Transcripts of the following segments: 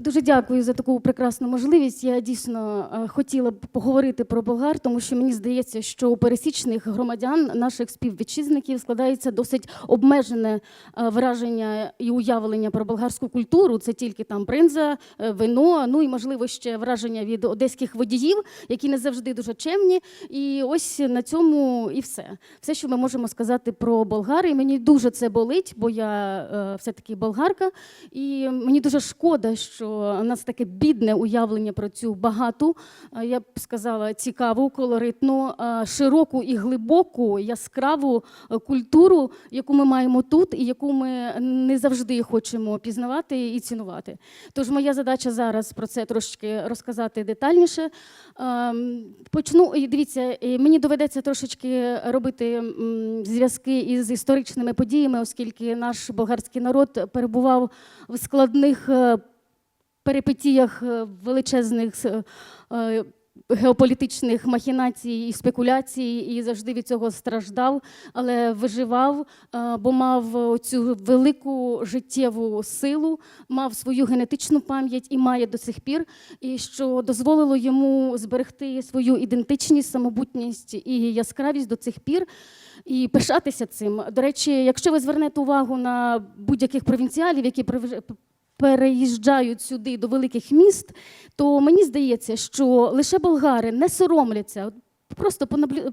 Дуже дякую за таку прекрасну можливість. Я дійсно е, хотіла б поговорити про болгар, тому що мені здається, що у пересічних громадян, наших співвітчизників, складається досить обмежене е, враження і уявлення про болгарську культуру. Це тільки там бринза, е, вино, ну і можливо ще враження від одеських водіїв, які не завжди дуже чемні. І ось на цьому і все. Все, що ми можемо сказати про болгар. І мені дуже це болить, бо я е, все-таки болгарка. І мені дуже шкода, що у нас таке бідне уявлення про цю багату, я б сказала, цікаву, колоритну, широку і глибоку, яскраву е, культуру, яку ми маємо тут, і яку ми не завжди хочемо пізнавати і цінувати. Тож моя задача зараз про це трошечки розказати детальніше. Почну і дивіться, мені доведеться трошечки робити зв'язки із історичними подіями, оскільки наш болгарський народ перебував в складних е, перипетіях е, величезних е, е, геополітичних махінацій і спекуляцій, і завжди від цього страждав, але виживав, бо мав цю велику життєву силу, мав свою генетичну пам'ять і має до сих пір, і що дозволило йому зберегти свою ідентичність, самобутність і яскравість до цих пір. І пишатися цим. До речі, якщо ви звернете увагу на будь-яких провінціалів, які переїжджають сюди до великих міст, то мені здається, що лише болгари не соромляться. Просто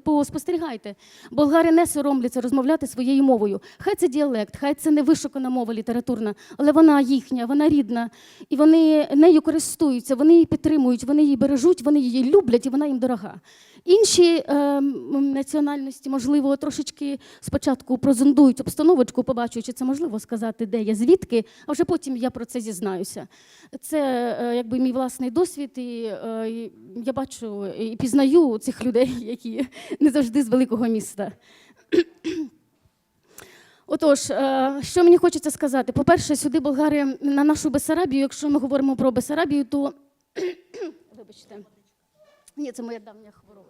поспостерігайте. Болгари не соромляться розмовляти своєю мовою. Хай це діалект, хай це не вишукана мова літературна, але вона їхня, вона рідна, і вони нею користуються, вони її підтримують, вони її бережуть, вони її люблять, і вона їм дорога. Інші е, національності, можливо, трошечки спочатку прозондують обстановочку, побачать, чи це можливо сказати, де я звідки, а вже потім я про це зізнаюся. Це е, якби мій власний досвід, і е, я бачу і пізнаю цих людей, які не завжди з великого міста. Отож, е, що мені хочеться сказати? По-перше, сюди болгари на нашу Бесарабію, якщо ми говоримо про Бесарабію, то вибачте. Ні, це моя давня хвороба.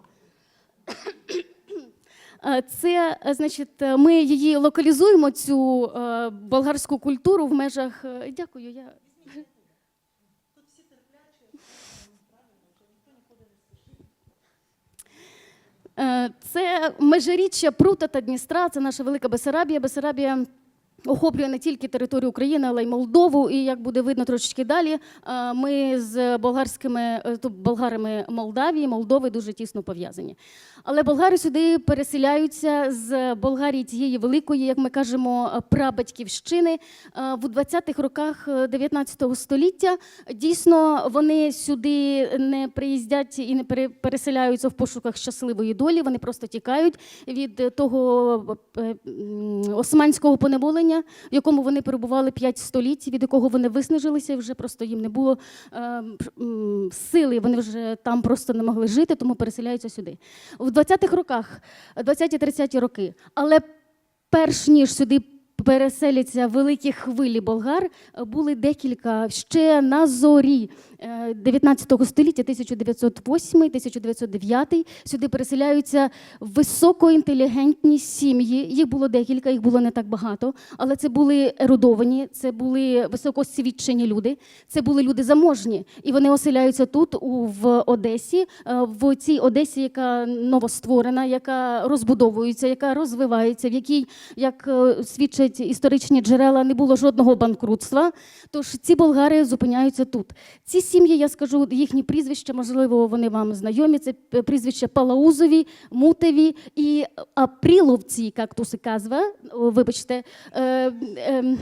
Е, Це, значить, ми її локалізуємо, цю е, болгарську культуру в межах. Дякую, я. Це межиріччя Прута та Дністра, це наша велика Бесарабія. Бесарабія охоплює не тільки територію України, але й Молдову. І як буде видно трошечки далі, е, ми з болгарськими е, болгарами Молдавії, Молдови дуже тісно пов'язані. Але болгари сюди переселяються з Болгарії тієї великої, як ми кажемо, прабатьківщини Е, в 20-х роках е, 19 століття. Дійсно, вони сюди не приїздять і не пере- переселяються в пошуках щасливої долі. Вони просто тікають від того османського поневолення, в якому вони перебували 5 століть, від якого вони виснажилися, і вже просто їм не було е, сили. Вони вже там просто не могли жити, тому переселяються сюди. В 20-х роках, 20-30 роки, але перш ніж сюди переселяться великі хвилі болгар, е, були декілька ще на зорі е, 19 століття, 1908-1909. Сюди переселяються високоінтелігентні сім'ї. Їх було декілька, їх було не так багато, але це були ерудовані, це були високоосвічені люди, це були люди заможні. І вони оселяються тут, в Одесі, е, в цій Одесі, яка новостворена, яка розбудовується, яка розвивається, в якій, як е, свідчать історичні джерела, не було жодного банкрутства. Тож ці болгари зупиняються тут. Ці сім'ї, я скажу їхні прізвища, можливо, вони вам знайомі. Це прізвища Палаузові, Мутеві і Апріловці, як казва. Вибачте. Е, ем,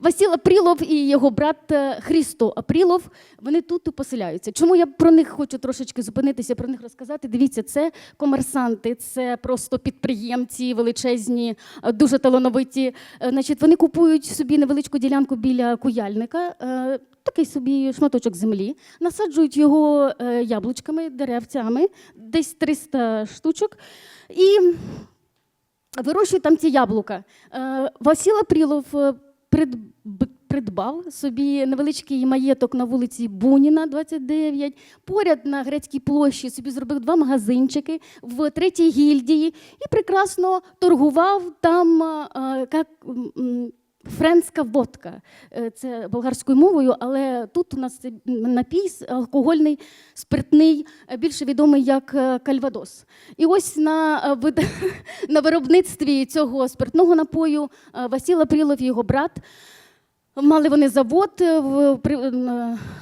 Васил Апрілов і його брат е, Христо Апрілов, вони тут і поселяються. Чому я про них хочу трошечки зупинитися, про них розказати? Дивіться, це комерсанти, це просто підприємці величезні, е, дуже талановиті. Е, Значить, вони купують собі невеличку ділянку біля куяльника, такий собі шматочок землі, насаджують його яблучками, деревцями, десь 300 штучок. І вирощують там ці яблука. Васил Апрілов придбав собі невеличкий маєток на вулиці Буніна, 29. Поряд на Грецькій площі собі зробив два магазинчики в третій гільдії і прекрасно торгував там. як, Френська водка. Е, Це болгарською мовою, але тут у нас напій алкогольний, спиртний, е, більше відомий як е, кальвадос. І ось на, на виробництві цього спиртного напою Васил Апрілов і його брат. Мали вони завод,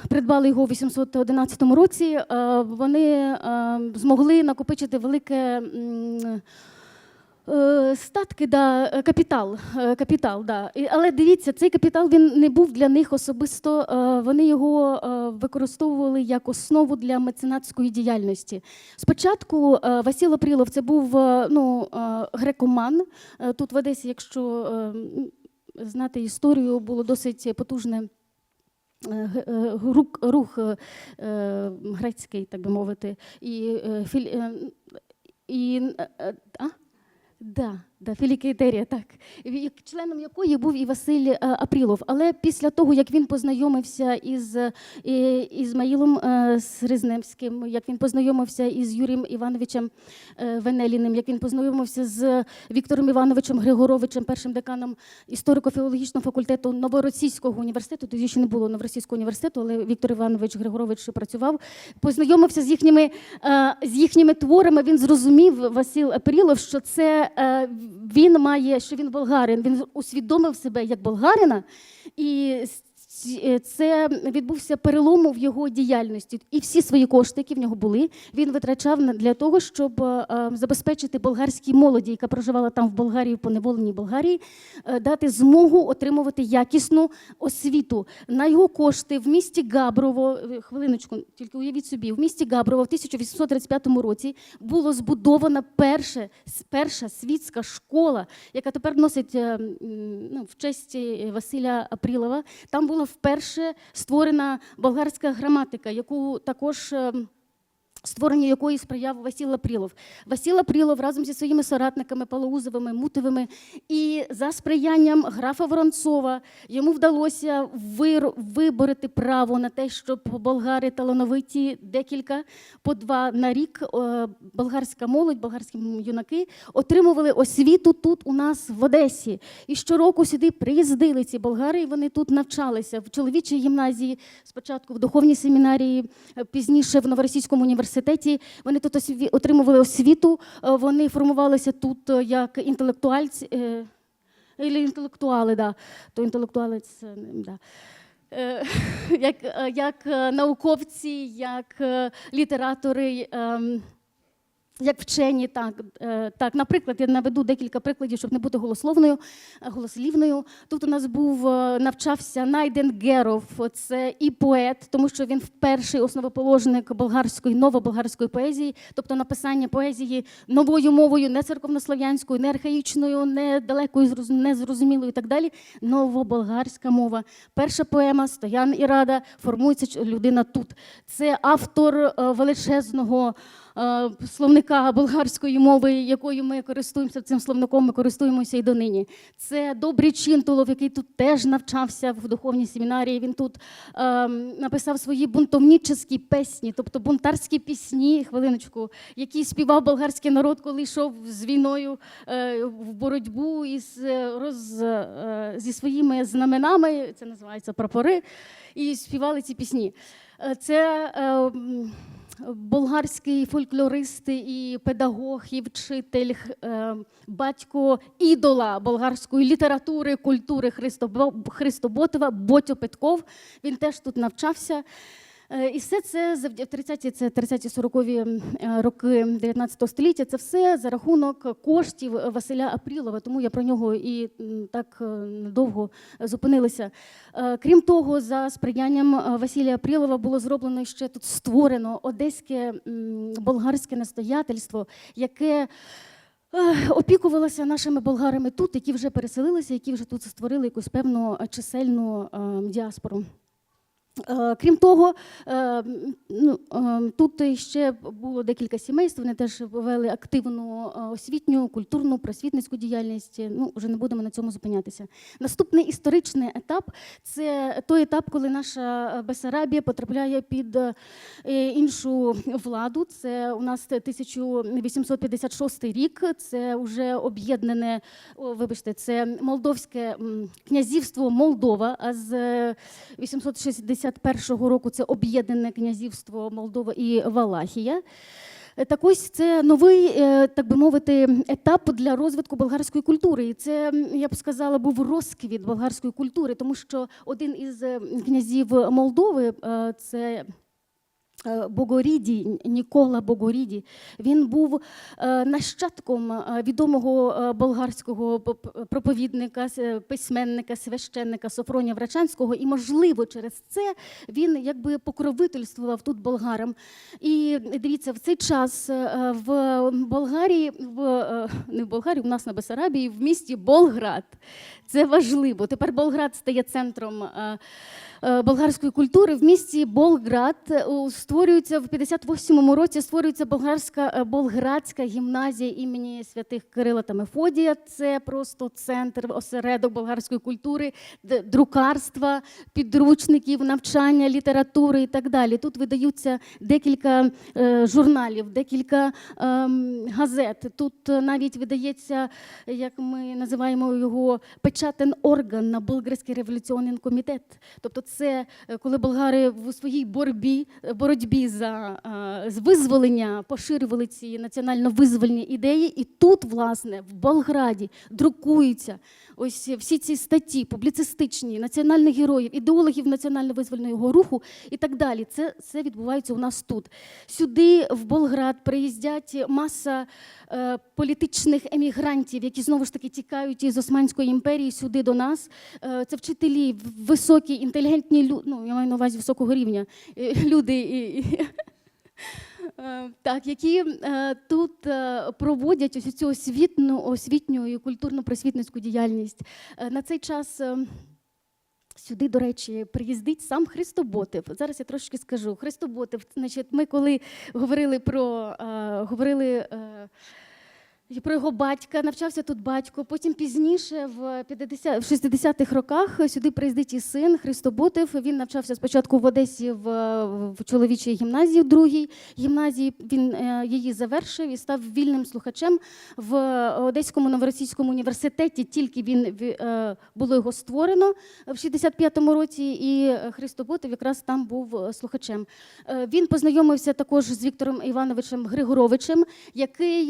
придбали його у 811 році. Вони змогли накопичити велике статки, да, е, капітал. е, капітал да. Але дивіться, цей капітал він не був для них особисто. е, Вони його е, використовували як основу для меценатської діяльності. Спочатку е, Василь Апрілов це був е, ну, е, грекоман. Е, Тут в Одесі, якщо е, знати історію, було досить потужне. е, е, Рух, рух е, е, грецький, так би мовити, і, е, філь, е, і е, е, а? Да, да, філікейтерія, так. Членом якої був і Василь е, Апрілов. Але після того, як він познайомився із е, Ізмаїлом е, Сризневським, як він познайомився із Юрієм Івановичем Венеліним, як він познайомився з Віктором Івановичем Григоровичем, першим деканом історико-філологічного факультету Новоросійського університету, тоді ще не було Новоросійського університету, але Віктор Іванович Григорович працював, познайомився з їхніми, з їхніми творами. Він зрозумів, Василь Апрілов, що це він має, що він болгарин. Він усвідомив себе як болгарина, і це відбувся перелому в його діяльності. І всі свої кошти, які в нього були, він витрачав для того, щоб е, е, забезпечити болгарській молоді, яка проживала там в Болгарії, в поневоленій Болгарії, е, дати змогу отримувати якісну освіту. На його кошти в місті Габрово, е, хвилиночку, тільки уявіть собі, в місті Габрово в 1835 році було збудована перша, перша світська школа, яка тепер носить е, ну, в честь е, Василя Апрілова. Там була вперше створена болгарська граматика, яку також. Створення якої сприяв Василь Апрілов. Василь Апрілов разом зі своїми соратниками Палаузовими, Мутовими і за сприянням графа Воронцова йому вдалося виборити право на те, щоб болгари талановиті декілька по два на рік е, болгарська молодь, болгарські юнаки отримували освіту тут у нас в Одесі. І щороку сюди приїздили ці болгари, і вони тут навчалися в чоловічій гімназії, спочатку в духовній семінарії, е, пізніше в Новоросійському університеті. Вони тут осві- отримували освіту, е, вони формувалися тут е, як інтелектуальці. е, інтелектуали, да. То інтелектуали це да. Як, як науковці, як літератори. Як вчені, так, е, так. Наприклад, я наведу декілька прикладів, щоб не бути голословною, е, голослівною. Тут у нас був е, навчався Найден Геров, це і поет, тому що він перший основоположник болгарської, новоболгарської поезії, тобто написання поезії новою мовою, не церковнослов'янською, не архаїчною, не далекою, незрозумілою і так далі. Новоболгарська мова. Перша поема Стоян і Рада формується людина тут. Це автор величезного словника болгарської мови, якою ми користуємося цим словником, ми користуємося і донині. Це Добрий Чинтулов, який тут теж навчався в духовній семінарії. Він тут е, написав свої бунтовнічі пісні, тобто бунтарські пісні, хвилиночку, які співав болгарський народ, коли йшов з війною е, в боротьбу із е, роз, е, зі своїми знаменами, це називається прапори, і співали ці пісні. Е, Це е, болгарський фольклорист і педагог, і вчитель, е, батько ідола болгарської літератури, культури Христобо- Христоботова Ботю Петков. Він теж тут навчався. Е, І все це завдя- в 30-ті, це 30-40-ві е, роки 19 століття. Це все за рахунок коштів Василя Апрілова. Тому я про нього і так е, довго зупинилася. Крім того, за сприянням Василія Апрілова було зроблено ще тут створено одеське болгарське настоятельство, яке опікувалося нашими болгарами тут, які вже переселилися, які вже тут створили якусь певну чисельну діаспору. Е, крім того, е, ну, е, тут ще було декілька сімейств. Вони теж вели активну освітню, культурну, просвітницьку діяльність. Ну вже не будемо на цьому зупинятися. Наступний історичний етап це той етап, коли наша Бесарабія потрапляє під іншу владу. Це у нас 1856 рік. Це вже об'єднане. Вибачте, це Молдовське князівство Молдова. А з 860 51-го року це об'єднане князівство Молдова і Валахія. Е, так ось це новий, е, так би мовити, етап для розвитку болгарської культури. І це, я б сказала, був розквіт болгарської культури, тому що один із е, князів Молдови це е, Богоріді, Нікола Богоріді, він був е, нащадком е, відомого болгарського проповідника, письменника, священника Софронія Врачанського, і, можливо, через це він якби покровительствував тут болгарам. І дивіться, в цей час в Болгарії, в не в Болгарії, у нас на Бесарабії, в місті Болград. Це важливо. Тепер Болград стає центром. Е, Болгарської культури в місті Болград е, створюється в 58-му році. Створюється болгарська е, болградська гімназія імені святих Кирила та Мефодія. Це просто центр, осередок болгарської культури, друкарства, підручників, навчання, літератури і так далі. Тут видаються декілька журналів, декілька ем, газет. Тут навіть видається, як ми називаємо його, печатен орган на Болгарський революційний комітет. Тобто, це е, коли болгари в своїй боротьбі, боротьбі за е, визволення поширювали ці національно-визвольні ідеї, і тут, власне, в Болграді друкуються ось всі ці статті публіцистичні національних героїв, ідеологів національно-визвольного руху і так далі. Це все відбувається у нас тут. Сюди, в Болград, приїздять маса е, політичних емігрантів, які знову ж таки тікають із Османської імперії сюди до нас. Е, це вчителі, високі, інтелігентні люди, ну, я маю на увазі високого рівня е, люди. І, і, Е, Так, які е, тут проводять ось цю освітну, освітню і культурно-просвітницьку діяльність. На цей час сюди, до речі, приїздить сам Христоботив. Зараз я трошки скажу. Христоботив, значить, ми коли говорили про говорили. І про його батька, навчався тут батько. Потім пізніше, в 50, в 60-х роках, сюди приїздить і син Христоботив. Він навчався спочатку в Одесі в, в чоловічій гімназії, в другій гімназії. Він е, її завершив і став вільним слухачем в Одеському новоросійському університеті. Тільки він е, було його створено в 65-му році, і Христоботив якраз там був е, слухачем. Він познайомився також з Віктором Івановичем Григоровичем, який,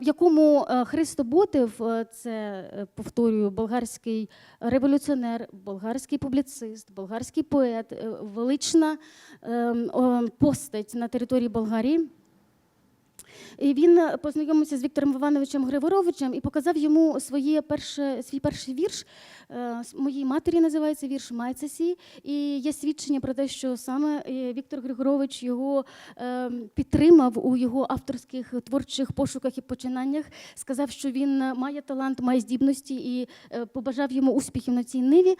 якому е, Христо Ботев, це е, повторюю, болгарський революціонер, болгарський публіцист, болгарський поет, е, велична е, постать на території Болгарії. І він е, познайомився з Віктором Івановичем Григоровичем і показав йому своє перше, свій перший вірш. Е, Моїй матері називається вірш Майцесі. І є свідчення про те, що саме е, Віктор Григорович його е, підтримав у його авторських творчих пошуках і починаннях. Сказав, що він має талант, має здібності і побажав йому успіхів на цій ниві.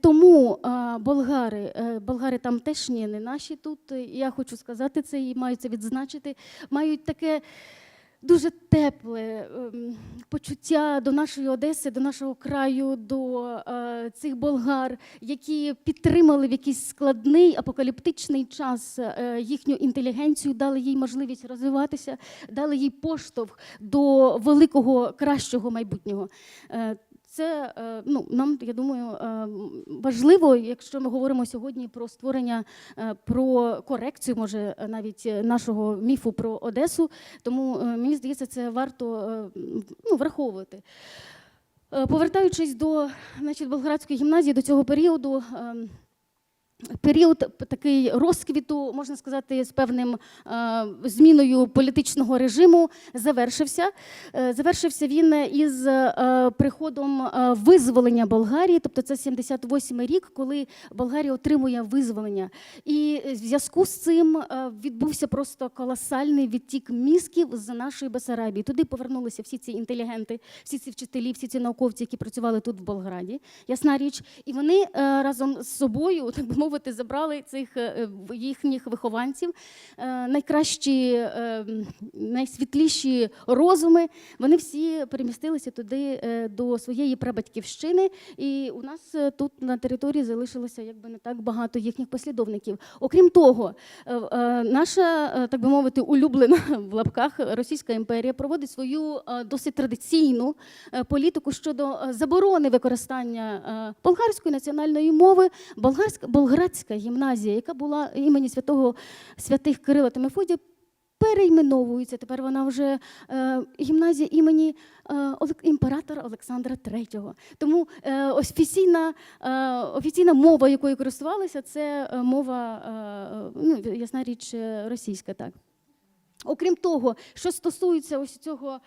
Тому болгари, болгари там теж не наші тут. Я хочу сказати це і маю це відзначити. Мають таке дуже тепле ем, почуття до нашої Одеси, до нашого краю, до е, цих болгар, які підтримали в якийсь складний апокаліптичний час е, їхню інтелігенцію, дали їй можливість розвиватися, дали їй поштовх до великого кращого майбутнього. Це е, ну, нам, я думаю, е, важливо, якщо ми говоримо сьогодні про створення, е, про корекцію, може навіть нашого міфу про Одесу. Тому мені здається, це варто ну, враховувати. Повертаючись до значить, Болградської гімназії, до цього періоду. Період такий розквіту, можна сказати, з певним е, зміною політичного режиму завершився. Е, завершився він із е, приходом визволення Болгарії, тобто це 78 рік, коли Болгарія отримує визволення. І в зв'язку з цим відбувся просто колосальний відтік мізків з нашої Бесарабії. Туди повернулися всі ці інтелігенти, всі ці вчителі, всі ці науковці, які працювали тут в Болграді. Ясна річ, і вони разом з собою, так би мовити, мовити, забрали цих е, їхніх вихованців, е, найкращі, е, найсвітліші розуми. Вони всі перемістилися туди е, до своєї прабатьківщини, і у нас е, тут на території залишилося якби не так багато їхніх послідовників. Окрім того, е, е, наша, е, так би мовити, улюблена в лапках Російська імперія проводить свою е, досить традиційну е, політику щодо е, заборони використання е, болгарської національної мови. Болгарська болгарська гімназія, яка була імені святого святих Кирила та Мефодія, перейменовується. Тепер вона вже е, гімназія імені е, імператора Олександра III. Тому е, офіційна, е, офіційна мова, якою користувалися, це е, мова, е, ну, ясна річ, е, російська. Так. Окрім того, що стосується ось цього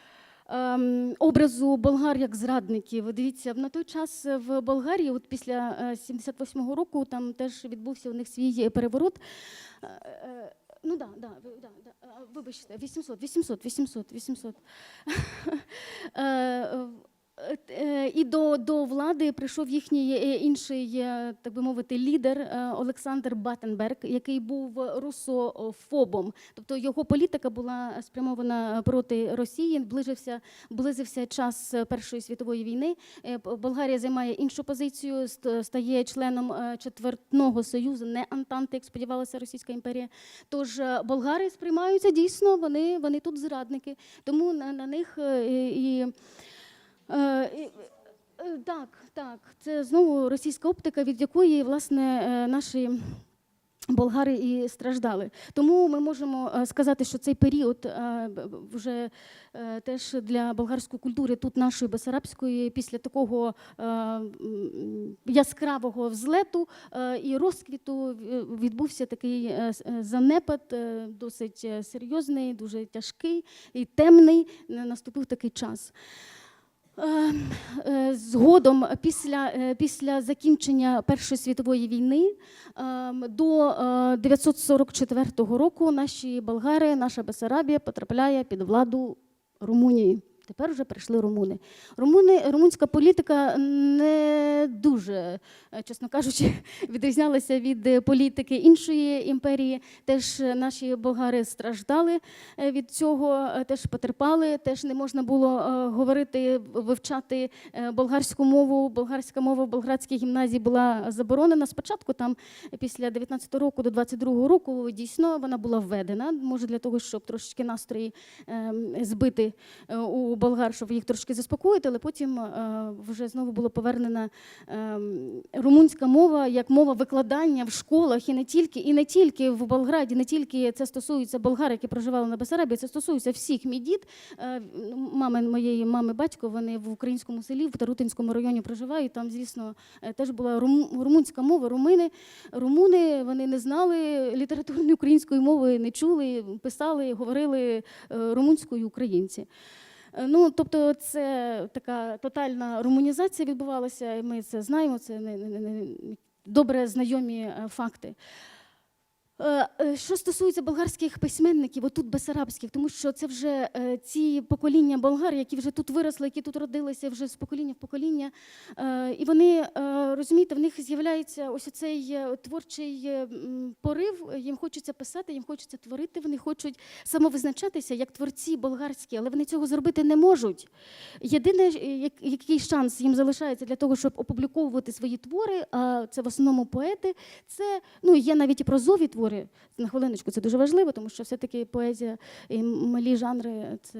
образу болгар як зрадників, дивіться, на той час в Болгарії, от після е, 78-го року, там теж відбувся у них свій переворот. Е, е, Ну да, да, да, да, вибачте, 800, 800, 800, 800. Е, І до, до влади прийшов їхній е, інший, е, так би мовити, лідер Олександр Баттенберг, який був русофобом. Тобто його політика була спрямована проти Росії. Ближився, близився час Першої світової війни. Болгарія займає іншу позицію, стає членом четвертного союзу, не Антанти, як сподівалася Російська імперія. Тож болгари сприймаються дійсно, вони, вони тут зрадники. Тому на, на них і. Е, е, Так, так, це знову російська оптика, від якої власне е, наші болгари і страждали. Тому ми можемо сказати, що цей період вже теж для болгарської культури, тут нашої Бесарабської, після такого яскравого взлету і розквіту відбувся такий занепад, досить серйозний, дуже тяжкий і темний. Наступив такий час. Е, е, Згодом, після, е, після закінчення Першої світової війни ем, до е, 944 року наші болгари, наша Бесарабія потрапляє під владу Румунії. Тепер вже прийшли румуни. Румуни, румунська політика не дуже, е, чесно кажучи, відрізнялася від політики іншої імперії. Теж наші болгари страждали е, від цього, е, теж потерпали. Теж не можна було говорити, вивчати болгарську мову. Болгарська мова в болгарській гімназії була заборонена. Спочатку там після 19 року до 22 року дійсно вона була введена. Може для того, щоб трошечки настрої ем, збити е, болгар, щоб їх трошки заспокоїти, але потім е, вже знову було повернена ем, румунська мова як мова викладання в школах і не тільки, і не тільки в Болграді, не тільки це стосується болгар, які проживали на Бесарабії, це стосується всіх мій дід. Е, ну, Мами моєї мами, батько, вони в українському селі, в Тарутинському районі проживають. Там, звісно, е, теж була рум- румунська мова, румини. Румуни вони не знали літературної української мови, не чули, писали, говорили е, румунською українці. Е, Ну, тобто, це така тотальна румунізація відбувалася, і ми це знаємо, це не, добре знайомі е, факти. Е, е, Що стосується болгарських письменників, отут бесарабських, тому що це вже е, ці покоління болгар, які вже тут виросли, які тут родилися вже з покоління в покоління. І вони, розумієте, в них з'являється ось цей творчий порив, їм хочеться писати, їм хочеться творити, вони хочуть самовизначатися як творці болгарські, але вони цього зробити не можуть. Єдине, який шанс їм залишається для того, щоб опубліковувати свої твори, а це в основному поети, це ну є навіть і прозові твори. На хвилиночку це дуже важливо, тому що все-таки поезія і малі жанри це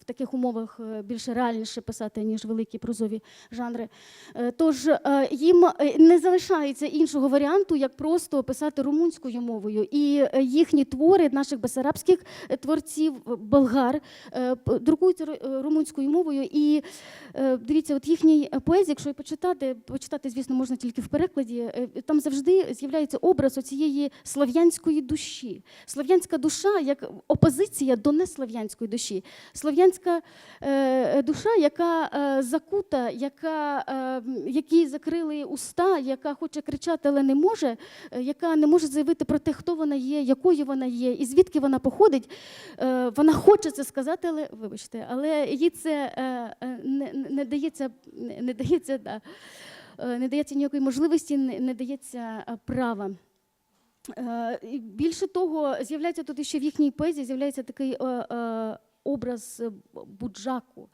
в таких умовах е, більше реальніше писати, ніж великі прозові жанри. Е, Тож е, їм не залишається іншого варіанту, як просто писати румунською мовою. І їхні твори наших бесарабських е, творців, болгар, друкуються румунською мовою. І дивіться, от їхній поезії, якщо почитати, почитати, звісно, можна тільки в перекладі, там завжди з'являється образ оцієї слов'янської душі. Слов'янська душа як опозиція до неслов'янської душі. Слов'янська е, душа, яка е, закута, яка, е, якій закрили уста, яка хоче кричати, але не може, е, яка не може заявити про те, хто вона є, якою вона є, і звідки вона походить. Е, вона хоче це сказати, але вибачте, але їй це е, е, не, не дається, не, не дається. Да. е, не дається ніякої можливості, не, не дається е, права. Е, Більше того, з'являється тут ще в їхній поезії з'являється такий е, е, образ буджаку.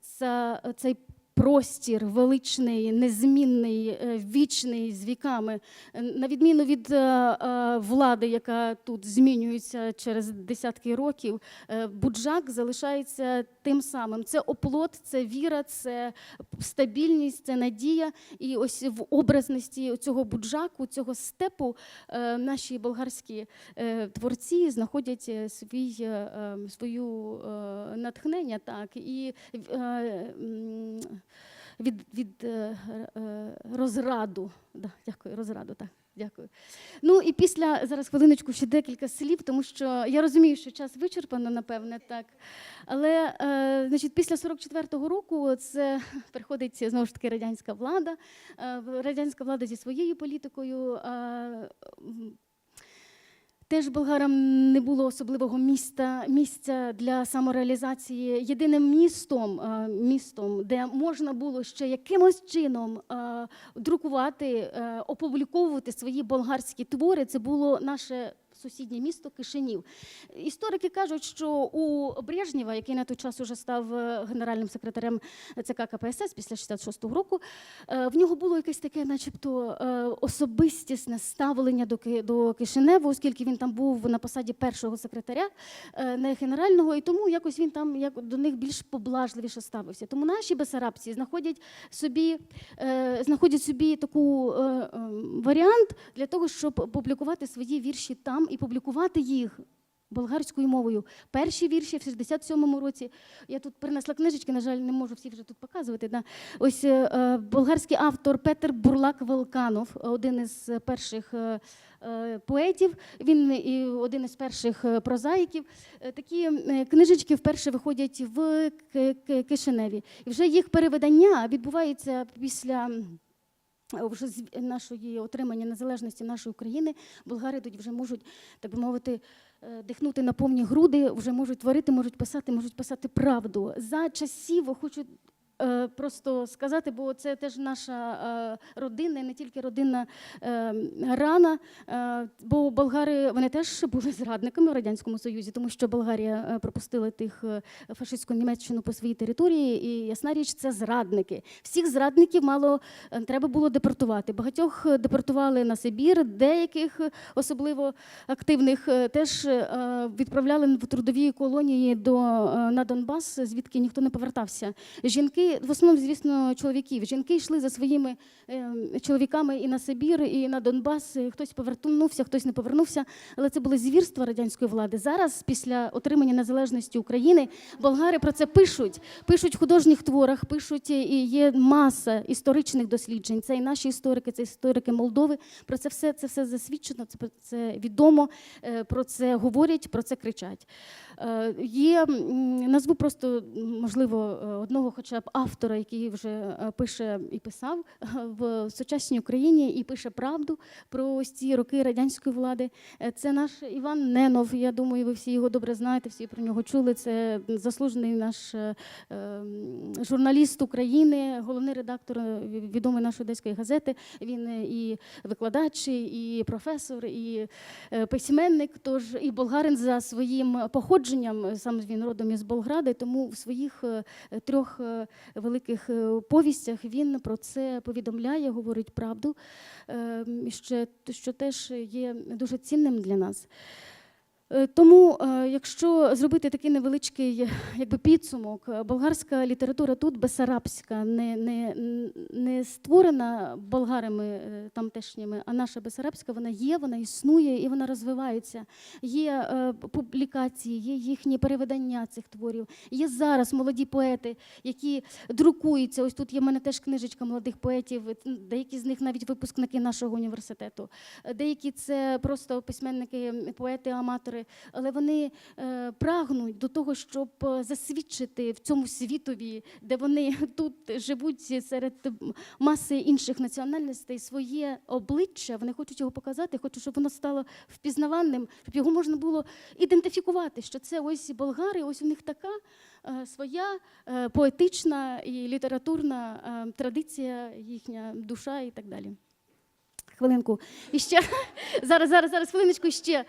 Це цей простір величний, незмінний, е, вічний з віками. На відміну від е, е, влади, яка тут змінюється через десятки років, буджак залишається тим самим. Це оплот, це віра, це стабільність, це надія. І ось в образності цього буджаку, цього степу наші болгарські творці знаходять свій, свою натхнення. Так, і від, від е, е, розраду. Да, дякую, розраду, так. Дякую. Ну і після зараз хвилиночку ще декілька слів, тому що я розумію, що час вичерпано, напевне, так. Але е, значить, після 44-го року це приходить знову ж таки радянська влада. Е, радянська влада зі своєю політикою. е, Теж болгарам не було особливого міста, місця для самореалізації. Єдиним містом, е, містом, де можна було ще якимось чином е, друкувати, е, опубліковувати свої болгарські твори, це було наше сусіднє місто Кишинів. Історики кажуть, що у Брежнєва, який на той час уже став е, генеральним секретарем ЦК КПСС після 66-го року, е, в нього було якесь таке, начебто, е, особистісне ставлення до, Ки- до Кишиневу, оскільки він там був на посаді першого секретаря, не генерального, і тому якось він там як до них більш поблажливіше ставився. Тому наші бесарабці знаходять собі, знаходять собі таку е, е, варіант для того, щоб публікувати свої вірші там і публікувати їх. Болгарською мовою. Перші вірші в 67-му році. Я тут принесла книжечки, на жаль, не можу всі вже тут показувати. Да. Ось е, е, болгарський автор Петер Бурлак Велканов, один із перших е, е, поетів, він і один із перших прозаїків. Такі книжечки вперше виходять в Кишиневі. І вже їх перевидання відбувається після. Е, Вже з нашої отримання незалежності нашої України болгари тут вже можуть, так би мовити, е, дихнути на повні груди, вже можуть творити, можуть писати, можуть писати правду. За часів хочу просто сказати, бо це теж наша е, родина, і не тільки родинна е, рана. Е, бо болгари вони теж були зрадниками в радянському союзі, тому що Болгарія е, пропустила тих е, фашистську Німеччину по своїй території, і ясна річ, це зрадники. Всіх зрадників мало е, треба було депортувати. Багатьох е, депортували на Сибір, деяких е, особливо активних е, теж е, відправляли в трудові колонії до е, на Донбас, звідки ніхто не повертався. Жінки, в основному, звісно, чоловіків. Жінки йшли за своїми е, чоловіками і на Сибір, і на Донбас. Хтось повернувся, хтось не повернувся. Але це були звірства радянської влади. Зараз, після отримання незалежності України, болгари про це пишуть. Пишуть в художніх творах, пишуть і є маса історичних досліджень. Це і наші історики, це історики Молдови. Про це все це все засвідчено, це, це відомо, е, про це говорять, про це кричать. Е, Є назву просто можливо одного, хоча б автора, який вже е, пише і писав в сучасній Україні і пише правду про ось ці роки радянської влади. Е, Це наш Іван Ненов. Я думаю, ви всі його добре знаєте, всі про нього чули. Це заслужений наш е, журналіст України, головний редактор відомої нашої одеської газети. Він і викладач, і професор, і письменник. Тож і болгарин за своїм походженням, сам він родом із Болгради, тому в своїх трьох великих е, повістях він про це повідомляє, говорить правду, е, що, що теж є дуже цінним для нас. Е, Тому, е, якщо зробити такий невеличкий якби, підсумок, е, болгарська література тут бесарабська, не, не, не створена болгарами тамтешніми, а наша бесарабська, вона є, вона існує і вона розвивається. Є публікації, є їхні перевидання цих творів. Є зараз молоді поети, які друкуються. Ось тут є в мене теж книжечка молодих поетів, деякі з них навіть випускники нашого університету. Деякі це просто письменники, поети, аматори, але вони е, прагнуть до того, щоб е, засвідчити в цьому світові, де вони тут живуть серед маси інших національностей, своє обличчя. Вони хочуть його показати, хочуть, щоб воно стало впізнаваним, щоб його можна було ідентифікувати, що це ось болгари, ось у них така е, своя поетична і літературна традиція, їхня душа і так далі. Хвилинку. І ще зараз, зараз, зараз, хвилиночку ще.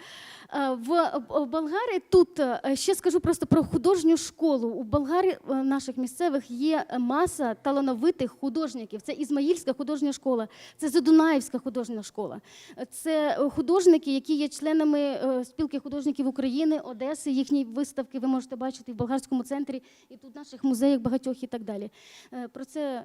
Е, В Болгарії тут е, ще скажу просто про художню школу. У Болгарії е, наших місцевих є маса талановитих художників. Це Ізмаїльська художня школа, це Задунаївська художня школа. Це художники, які є членами спілки художників України, Одеси. Їхні виставки ви можете бачити в болгарському центрі і тут в наших музеях багатьох і так далі. Про це.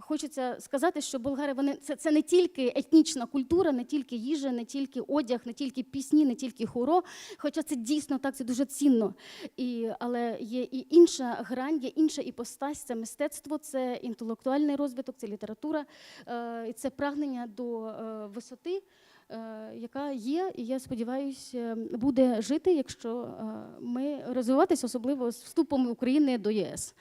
Хочеться сказати, що болгари вони це, це не тільки етнічна культура, не тільки їжа, не тільки одяг, не тільки пісні, не тільки хоро. Хоча це дійсно так, це дуже цінно. І, але є і інша грань, є інша іпостась, це мистецтво, це інтелектуальний розвиток, це література, е, і це прагнення до е, висоти. е, Яка є, і я сподіваюся, буде жити, якщо ми розвиватися, особливо з вступом України до ЄС.